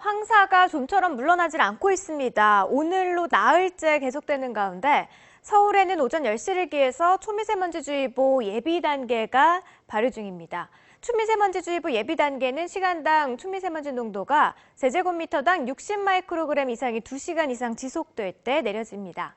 황사가 좀처럼 물러나질 않고 있습니다. 오늘로 나흘째 계속되는 가운데 서울에는 오전 10시를 기해서 초미세먼지주의보 예비 단계가 발효 중입니다. 초미세먼지주의보 예비 단계는 시간당 초미세먼지 농도가 세제곱미터당 60마이크로그램 이상이 2시간 이상 지속될 때 내려집니다.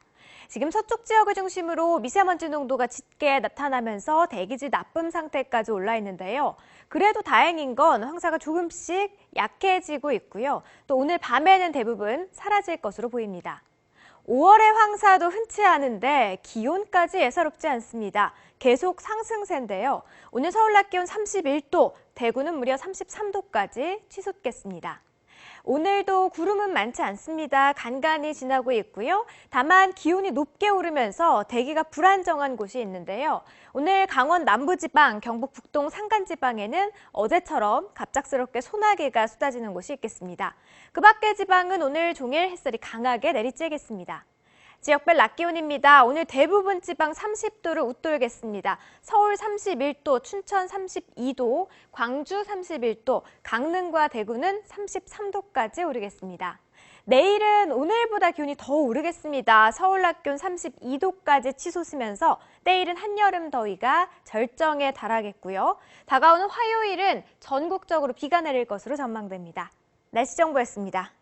지금 서쪽 지역을 중심으로 미세먼지 농도가 짙게 나타나면서 대기질 나쁨 상태까지 올라 있는데요. 그래도 다행인 건 황사가 조금씩 약해지고 있고요. 또 오늘 밤에는 대부분 사라질 것으로 보입니다. 5월의 황사도 흔치 않은데 기온까지 예사롭지 않습니다. 계속 상승세인데요. 오늘 서울 낮 기온 31도, 대구는 무려 33도까지 치솟겠습니다. 오늘도 구름은 많지 않습니다. 간간히 지나고 있고요. 다만 기온이 높게 오르면서 대기가 불안정한 곳이 있는데요. 오늘 강원 남부지방, 경북 북동 산간지방에는 어제처럼 갑작스럽게 소나기가 쏟아지는 곳이 있겠습니다. 그 밖의 지방은 오늘 종일 햇살이 강하게 내리쬐겠습니다. 지역별 낮 기온입니다. 오늘 대부분 지방 30도를 웃돌겠습니다. 서울 31도, 춘천 32도, 광주 31도, 강릉과 대구는 33도까지 오르겠습니다. 내일은 오늘보다 기온이 더 오르겠습니다. 서울 낮 기온 32도까지 치솟으면서 내일은 한여름 더위가 절정에 달하겠고요. 다가오는 화요일은 전국적으로 비가 내릴 것으로 전망됩니다. 날씨 정보였습니다.